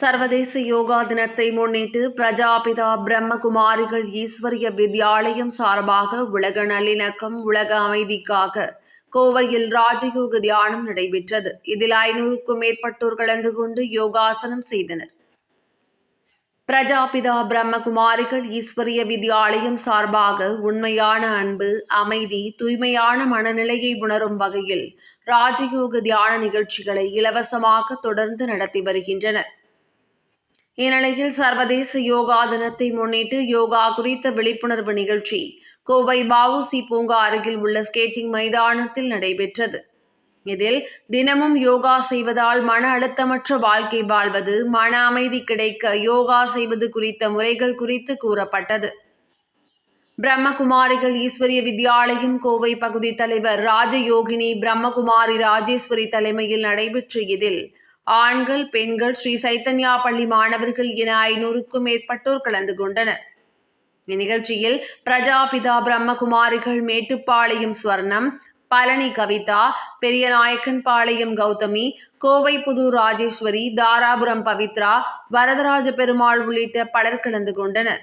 சர்வதேச யோகா தினத்தை முன்னிட்டு பிரஜாபிதா பிரம்மகுமாரிகள் ஈஸ்வரிய வித்யாலயம் சார்பாக உலக நல்லிணக்கம் உலக அமைதிக்காக கோவையில் ராஜயோக தியானம் நடைபெற்றது. இதில் ஐநூறுக்கும் மேற்பட்டோர் கலந்து கொண்டு யோகாசனம் செய்தனர். பிரஜாபிதா பிரம்மகுமாரிகள் ஈஸ்வரிய வித்யாலயம் சார்பாக உண்மையான அன்பு அமைதி தூய்மையான மனநிலையை உணரும் வகையில் ராஜயோக தியான நிகழ்ச்சிகளை இலவசமாக தொடர்ந்து நடத்தி வருகின்றனர். இந்நிலையில் சர்வதேச யோகா தினத்தை முன்னிட்டு யோகா குறித்த விழிப்புணர்வு நிகழ்ச்சி கோவை பாவுசி பூங்கா அருகில் உள்ள ஸ்கேட்டிங் மைதானத்தில் நடைபெற்றது. இதில் தினமும் யோகா செய்வதால் மன அழுத்தமற்ற வாழ்க்கை வாழ்வது மன அமைதி கிடைக்க யோகா செய்வது குறித்த முறைகள் குறித்து கூறப்பட்டது. பிரம்மகுமாரிகள் ஈஸ்வரிய வித்யாலயம் கோவை பகுதி தலைவர் ராஜயோகினி பிரம்மகுமாரி ராஜேஸ்வரி தலைமையில் நடைபெற்ற இதில் ஆண்கள் பெண்கள் ஸ்ரீ சைத்தன்யா பள்ளி மாணவர்கள் என ஐநூறுக்கும் மேற்பட்டோர் கலந்து கொண்டனர். இந்நிகழ்ச்சியில் பிரஜாபிதா பிரம்மகுமாரிகள் மேட்டுப்பாளையம் ஸ்வர்ணம் பழனி கவிதா பெரியநாயக்கன் பாளையம் கௌதமி கோவை புதூர் ராஜேஸ்வரி தாராபுரம் பவித்ரா வரதராஜ பெருமாள் உள்ளிட்ட பலர் கலந்து கொண்டனர்.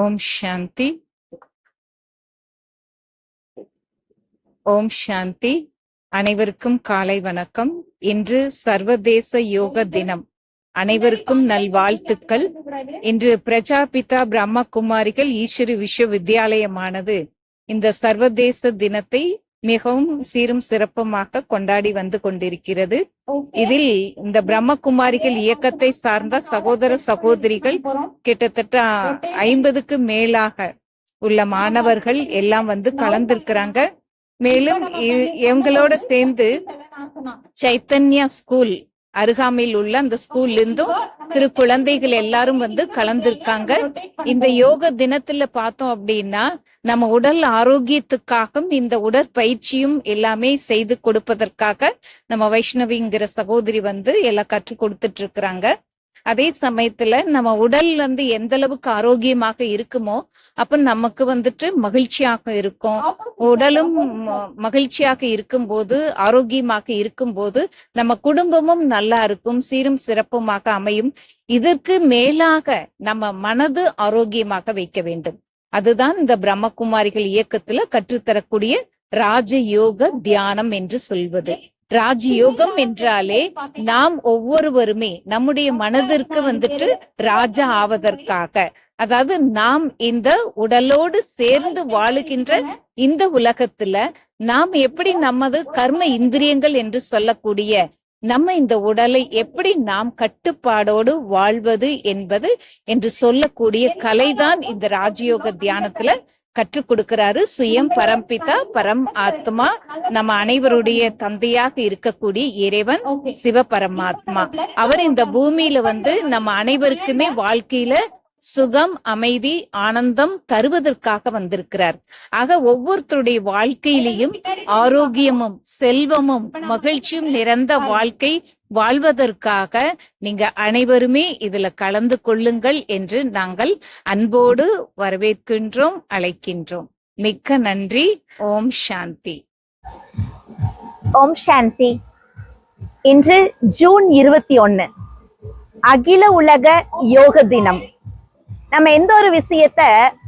ஓம் சாந்தி. ஓம் சாந்தி. அனைவருக்கும் காலை வணக்கம். இன்று சர்வதேச யோக தினம். அனைவருக்கும் நல்வாழ்த்துக்கள். இன்று பிரஜாபிதா பிரம்மகுமாரிகள் ஈஸ்வரி விஸ்வவித்யாலயமானது இந்த சர்வதேச தினத்தை மிகவும் சீரும் சிறப்புமாக கொண்டாடி வந்து கொண்டிருக்கிறது. இதில் இந்த பிரம்மகுமாரிகள் இயக்கத்தை சார்ந்த சகோதர சகோதரிகள் கிட்டத்தட்ட ஐம்பதுக்கு மேலாக உள்ள மாணவர்கள் எல்லாம் வந்து கலந்திருக்கிறாங்க. மேலும் இவங்களோட சேர்ந்து சைத்தன்யா ஸ்கூல் அருகாமையில் உள்ள அந்த ஸ்கூல்ல இருந்தும் திரு குழந்தைகள் எல்லாரும் வந்து கலந்திருக்காங்க. இந்த யோக தினத்துல பார்த்தோம் அப்படின்னா நம்ம உடல் ஆரோக்கியத்துக்காகவும் இந்த உடற்பயிற்சியும் எல்லாமே செய்து கொடுப்பதற்காக நம்ம வைஷ்ணவிங்கிற சகோதரி வந்து எல்லாம் கற்றுக் கொடுத்துட்டு இருக்கிறாங்க. அதே சமயத்துல நம்ம உடல் வந்து எந்த அளவுக்கு ஆரோக்கியமாக இருக்குமோ அப்ப நமக்கு வந்துட்டு மகிழ்ச்சியாக இருக்கும். உடலும் மகிழ்ச்சியாக இருக்கும் போது ஆரோக்கியமாக இருக்கும்போது நம்ம குடும்பமும் நல்லா இருக்கும் சீரும் சிறப்புமாக அமையும். இதற்கு மேலாக நம்ம மனது ஆரோக்கியமாக வைக்க வேண்டும். அதுதான் இந்த பிரம்மகுமாரிகள் இயக்கத்துல கற்றுத்தரக்கூடிய ராஜயோக தியானம் என்று சொல்வது. ராஜயோகம் என்றாலே நாம் ஒவ்வொருவருமே நம்முடைய மனதிற்கு வந்துட்டு ராஜா ஆவதற்காக. அதாவது நாம் இந்த உடலோடு சேர்ந்து வாழுகின்ற இந்த உலகத்துல நாம் எப்படி நமது கர்ம இந்திரியங்கள் என்று சொல்லக்கூடிய நம்ம இந்த உடலை எப்படி நாம் கட்டுப்பாடோடு வாழ்வது என்பது என்று சொல்லக்கூடிய கலைதான் இந்த ராஜயோக தியானத்துல கற்றுக் கொடுக்கிறாரு. சுயம் பரம்பிதா பரம் ஆத்மா. நம்ம அனைவருடைய தந்தையாக இருக்கக்கூடிய இறைவன் சிவ பரமாத்மா அவர் இந்த பூமியில வந்து நம்ம அனைவருக்குமே வாழ்க்கையில சுகம் அமைதி ஆனந்தம் தருவதற்காக வந்திருக்கிறார். ஆக ஒவ்வொருத்தருடைய வாழ்க்கையிலையும் ஆரோக்கியமும் செல்வமும் மகிழ்ச்சியும் நிறைந்த வாழ்க்கை வாழ்வதற்காக நீங்க அனைவருமே இதுல கலந்து கொள்ளுங்கள் என்று நாங்கள் அன்போடு வரவேற்கின்றோம் அழைக்கின்றோம். மிக்க நன்றி. ஓம் சாந்தி. ஓம் சாந்தி. இன்று ஜூன் இருபத்தி ஒன்னு. அகில உலக யோக தினம். நம்ம எந்த ஒரு விஷயத்த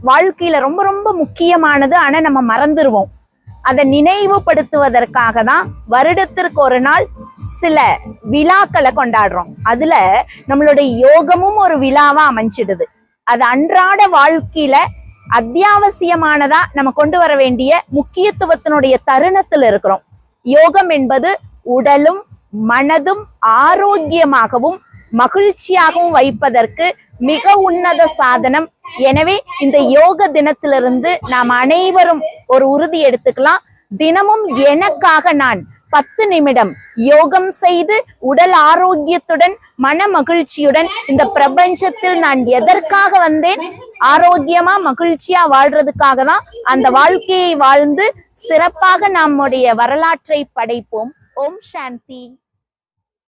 வாழ்க்கையில ரொம்ப ரொம்ப முக்கியமானது ஆனா நம்ம மறந்துடுவோம் அதை நினைவுபடுத்துவதற்காக தான் வருடத்திற்கு ஒரு நாள் சில விழாக்களை கொண்டாடுறோம். அதுல நம்மளுடைய யோகமும் ஒரு விழாவா அமைஞ்சிடுது. அது அன்றாட வாழ்க்கையில அத்தியாவசியமானதா நம்ம கொண்டு வர வேண்டிய முக்கியத்துவத்தினுடைய தருணத்துல இருக்கிறோம். யோகம் என்பது உடலும் மனதும் ஆரோக்கியமாகவும் மகிழ்ச்சியாகவும் வைப்பதற்கு மிக உன்னத சாதனம். எனவே இந்த யோக தினத்திலிருந்து நாம் அனைவரும் ஒரு உறுதி எடுத்துக்கலாம். தினமும் எனக்காக நான் பத்து நிமிடம் யோகம் செய்து உடல் ஆரோக்கியத்துடன் மன மகிழ்ச்சியுடன் இந்த பிரபஞ்சத்தில் நான் எதற்காக வந்தேன்? ஆரோக்கியமா மகிழ்ச்சியா வாழ்றதுக்காக தான் அந்த வாழ்க்கையை வாழ்ந்து சிறப்பாக நம்முடைய வரலாற்றை படைப்போம். ஓம் சாந்தி.